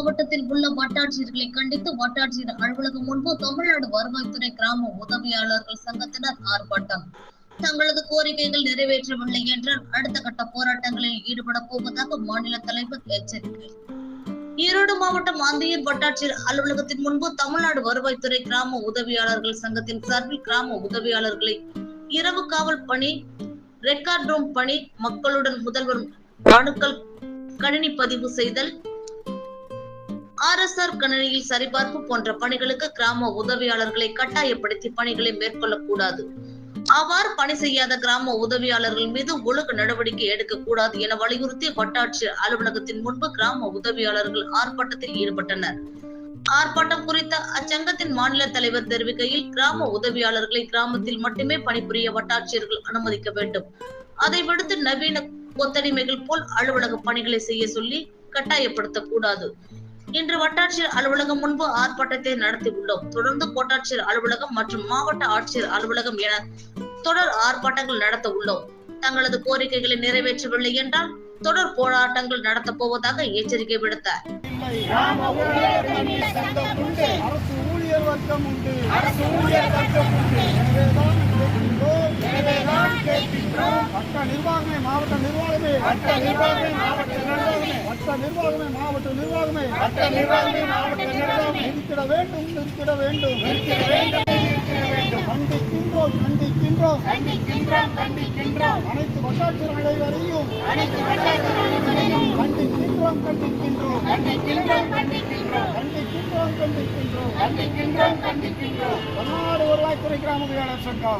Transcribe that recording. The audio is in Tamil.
மாவட்டத்தில் உள்ள வட்டாட்சியர்களை கண்டித்து வட்டாட்சியர் அலுவலகம் முன்பு தமிழ்நாடு வருவாய்த்துறை கிராம உதவியாளர்கள் சங்கத்தினர் ஆர்ப்பாட்டம். தங்களது கோரிக்கைகள் நிறைவேற்றவில்லை என்றால் அடுத்த கட்ட போராட்டங்களில் ஈடுபட போவதாக மாநில தலைவர் எச்சரிக்கை. ஈரோடு மாவட்டம் அந்தியூர் வட்டாட்சியர் அலுவலகத்தின் முன்பு தமிழ்நாடு வருவாய்த்துறை கிராம உதவியாளர்கள் சங்கத்தின் சார்பில் கிராம உதவியாளர்களை இரவு காவல் பணி ரெக்கார்ட் ரூம் பணி மக்களுடன் முதல்வர் மனுக்கள் கணினி பதிவு செய்தல் ஆர் எஸ் ஆர் கணினியில் சரிபார்ப்பு போன்ற பணிகளுக்கு கிராம உதவியாளர்களை கட்டாயப்படுத்தி பணிகளை மேற்கொள்ளக்கூடாது. அவ்வாறு பணி செய்யாத கிராம உதவியாளர்கள் மீது ஒழுங்கு நடவடிக்கை எடுக்கக்கூடாது என வலியுறுத்தி வட்டாட்சியர் அலுவலகத்தின் முன்பு கிராம உதவியாளர்கள் ஆர்ப்பாட்டத்தில் ஈடுபட்டனர். ஆர்ப்பாட்டம் குறித்த அச்சங்கத்தின் மாநில தலைவர் தெரிவிக்கையில் கிராம உதவியாளர்களை கிராமத்தில் மட்டுமே பணிபுரிய வட்டாட்சியர்கள் அனுமதிக்க வேண்டும். அதை விடுத்து நவீன கொத்தடிமைகள் போல் அலுவலக பணிகளை செய்ய சொல்லி கட்டாயப்படுத்தக்கூடாது. இன்று வட்டாட்சியர் அலுவலகம் முன்பு ஆர்ப்பாட்டத்தை நடத்தியுள்ளோம். தொடர்ந்து கோட்டாட்சியர் அலுவலகம் மற்றும் மாவட்ட ஆட்சியர் அலுவலகம் என தொடர் ஆர்ப்பாட்டங்கள் நடத்த உள்ளோம் தங்களது கோரிக்கைகளை நிறைவேற்றவில்லை என்றால் தொடர் போராட்டங்கள் நடத்தப் போவதாக எச்சரிக்கை விடுத்தார். மாவட்ட நிர்வாகமே மாவட்ட நிர்வாகமே மாவட்ட நிர்வாகமே மாவட்ட வட்ட நிர்வாகமே மாவட்ட நிர்வாகமே. வட்ட நிர்வாகமே மாவட்ட நிர்வாகமே. நிறுத்திட வேண்டும் நிறுத்திட வேண்டும். நிறுத்திட வேண்டும் நிறுத்திட வேண்டும். கண்டிக்கின்றோம் கண்டிக்கின்றோம். கண்டிக்கின்றோம் கண்டிக்கின்றோம். அனைத்து வட்டாட்சியர் அனைவரையும் அனைத்து வட்டாட்சியர் அனைவரையும் கண்டிக்கின்றோம் கண்டிக்கின்றோம். கண்டிக்கின்றோம் கண்டிக்கின்றோம். கண்டிக்கின்றோம் கண்டிக்கின்றோம். கண்டிக்கின்றோம் கண்டிக்கின்றோம். தமிழ்நாடு வருவாய்த்துறை கிராம சங்கம்.